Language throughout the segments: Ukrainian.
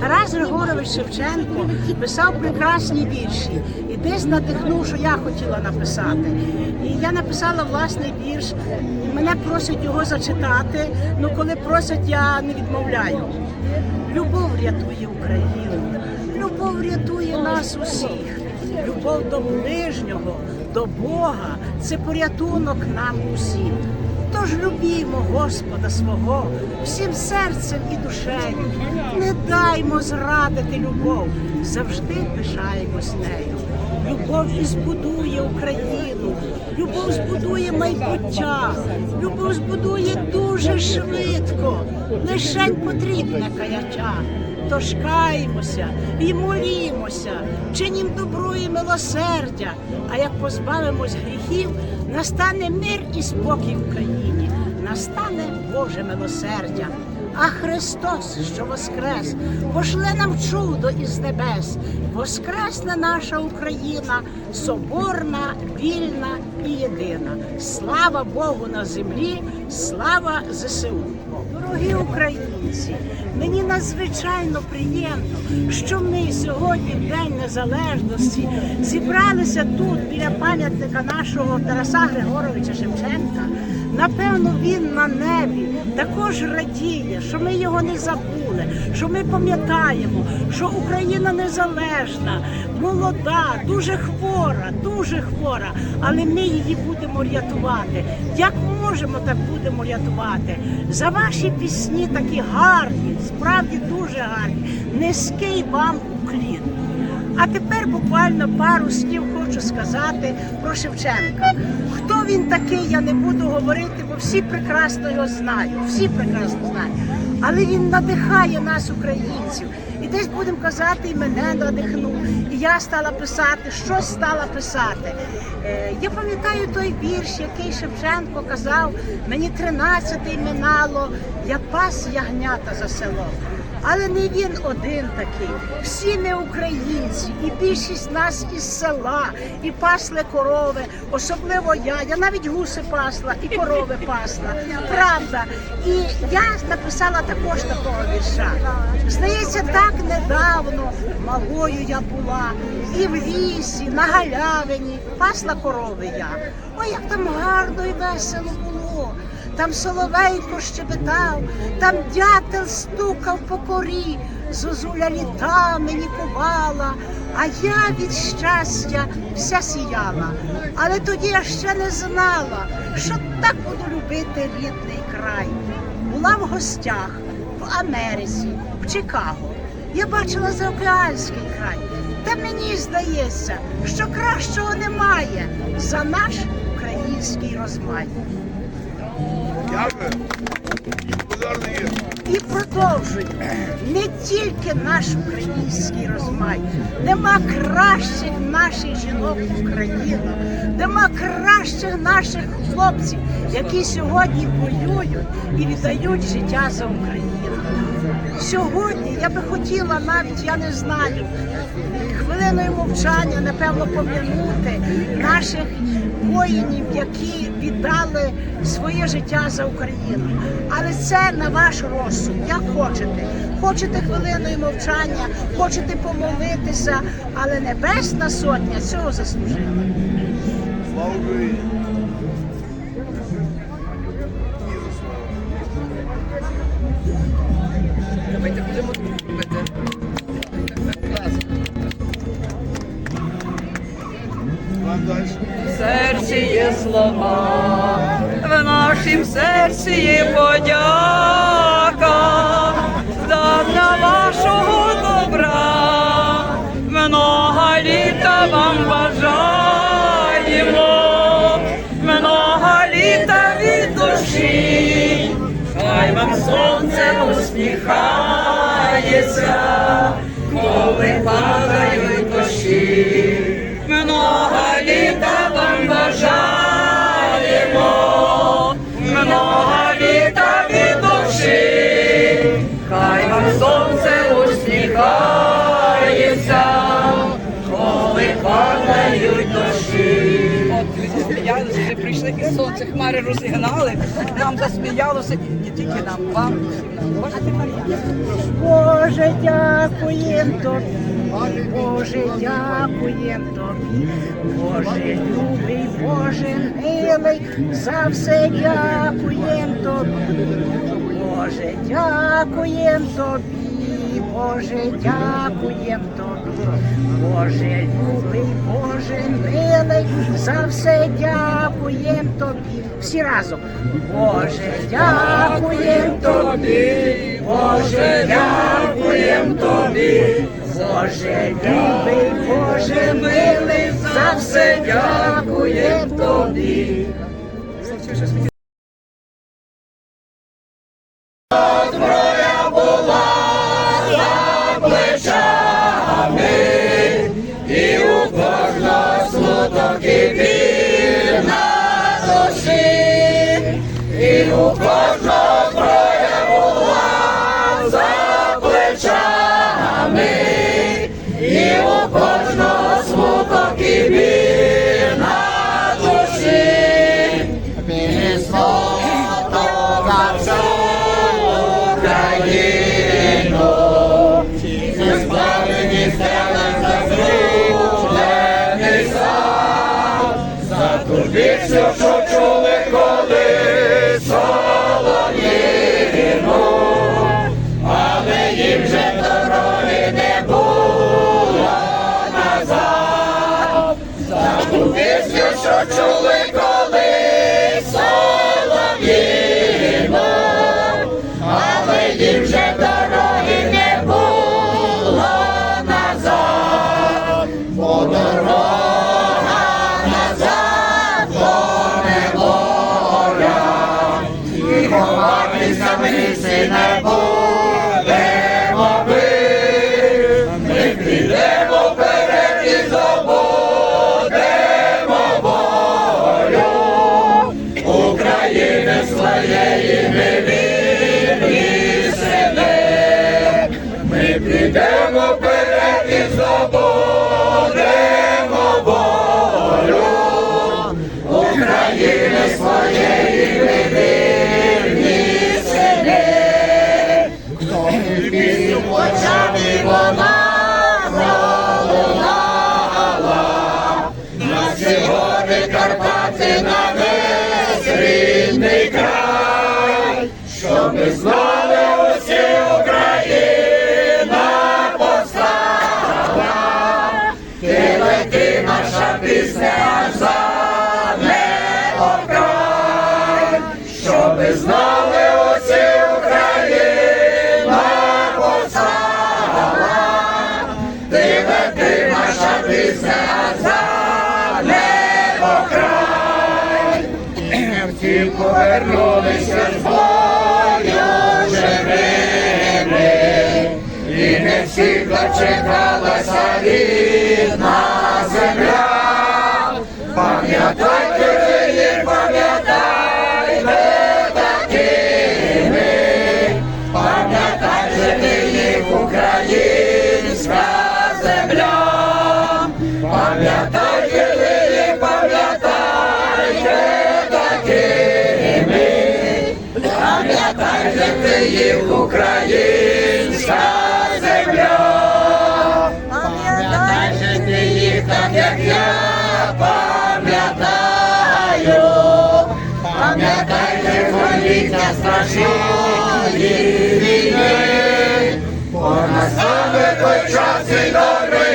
Тарас Григорович Шевченко писав прекрасні вірші і десь надихнув, що я хотіла написати. І я написала власний вірш. Мене просять його зачитати. Ну коли просять, я не відмовляю. Любов рятує Україну, любов рятує нас усіх. Любов до ближнього, до Бога це порятунок нам усім. Тож любімо Господа свого всім серцем і душею. Не даймо зрадити любов, завжди пишаємось нею. Любов і збудує Україну, любов збудує майбуття, любов збудує дуже швидко. Лишень потрібне каяття. Тож каємося і молімося, чинім добро і милосердя. А як позбавимось гріхів, настане мир і спокій в країні, настане Боже милосердя. А Христос, що воскрес, пошле нам чудо із небес, воскресне наша Україна, соборна, вільна і єдина. Слава Богу на землі, слава ЗСУ. Дорогі українці, мені надзвичайно приємно, що ми сьогодні, в День Незалежності, зібралися тут біля пам'ятника нашого Тараса Григоровича Шевченка. Напевно, він на небі також радіє, що ми його не забули, що ми пам'ятаємо, що Україна незалежна, молода, дуже хвора, дуже хвора, але ми її будемо рятувати. Як можемо, так будемо рятувати. За ваші пісні такі гарні, справді дуже гарні. Низький вам уклін. А тепер буквально пару слів хочу сказати про Шевченка. Хто він такий, я не буду говорити, бо всі прекрасно його знають. Всі прекрасно знають. Але він надихає нас, українців. І десь будемо казати, і мене надихнув. І я стала писати, щось стала писати. Е, я пам'ятаю той вірш, який Шевченко казав, мені тринадцятий минало, я пас ягнята за селом. Але не він один такий. Всі ми українці, і більшість нас із села, і пасли корови, особливо я. Я навіть гуси пасла і корови пасла. Правда. І я написала також такого вірша. Здається, так недавно малою я була, і в лісі, на галявині, пасла корови я. Ой, як там гарно і весело було. Там соловейко щебетав, там дятел стукав по корі, зозуля літа мені ковала, а я від щастя вся сіяла. Але тоді я ще не знала, що так буду любити рідний край. Була в гостях в Америці, в Чикаго. Я бачила заокеанський край. Та мені здається, що кращого немає за наш український розмай. І продовжую. Не тільки наш український розмай, нема кращих наших жінок України, нема кращих наших хлопців, які сьогодні воюють і віддають життя за Україну. Сьогодні я би хотіла навіть, я не знаю, хвилиною мовчання, напевно, пом'янути наших воїнів, які віддали своє життя за Україну. Але це на ваш розсуд, як хочете. Хочете хвилиною мовчання, хочете помолитися, але Небесна Сотня цього заслужила. Слава Україні. В серці є слова, в нашім серці є подяка для вашого добра. Много літа вам бажаємо, много літа від душі, хай вам сонце усміхається, коли падають дощі. сонце усміхається, коли падають дощі. Засміялися, вже прийшли і сонце, хмари розігнали, нам засміялося і не тільки нам, вам усім Боже, дякуємо, тобі, Боже, дякуємо, тобі, Боже, любий, Боже, милий, за все дякуємо. тобі. Боже, дякуєм тобі, Боже, дякуєм тобі, Боже, любий, Боже, милий, за все дякуєм тобі. Всі разом. Боже, дякуєм тобі, Боже, дякуєм тобі, Боже, любий, Боже, милий, за все дякуєм тобі. Зброя була за плечами, і у кожного смуток і біль і у кожного зброя була за плечами. Yes, ховатися, ми всі не будемо бити, ми підемо вперед і України своєї ми відрісини, ми підемо вперед. аби знали усі Україна посала, ти веди наша пісня за небо край, і не всі повернулися з бою живими, і не всіх дочекалася рідна земля. Пам'ятайте. українська земля. Пам'ятай, що ти їх так, як я пам'ятаю. пам'ятайте не хвиліться страшної війни. Вона саме той час і добре.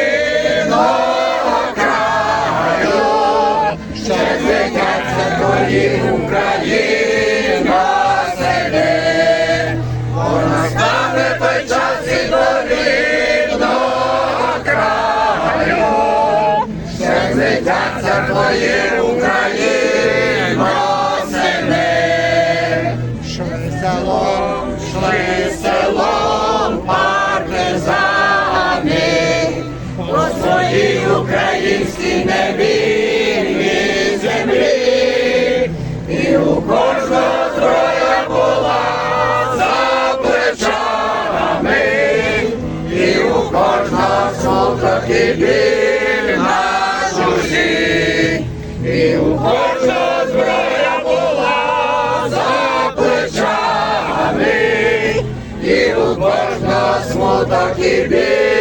вільній і у кожного троя була за плечами, і у кожного солдат на чужі, і у кожного зброя була за плечами, і у кожного смуток і біль.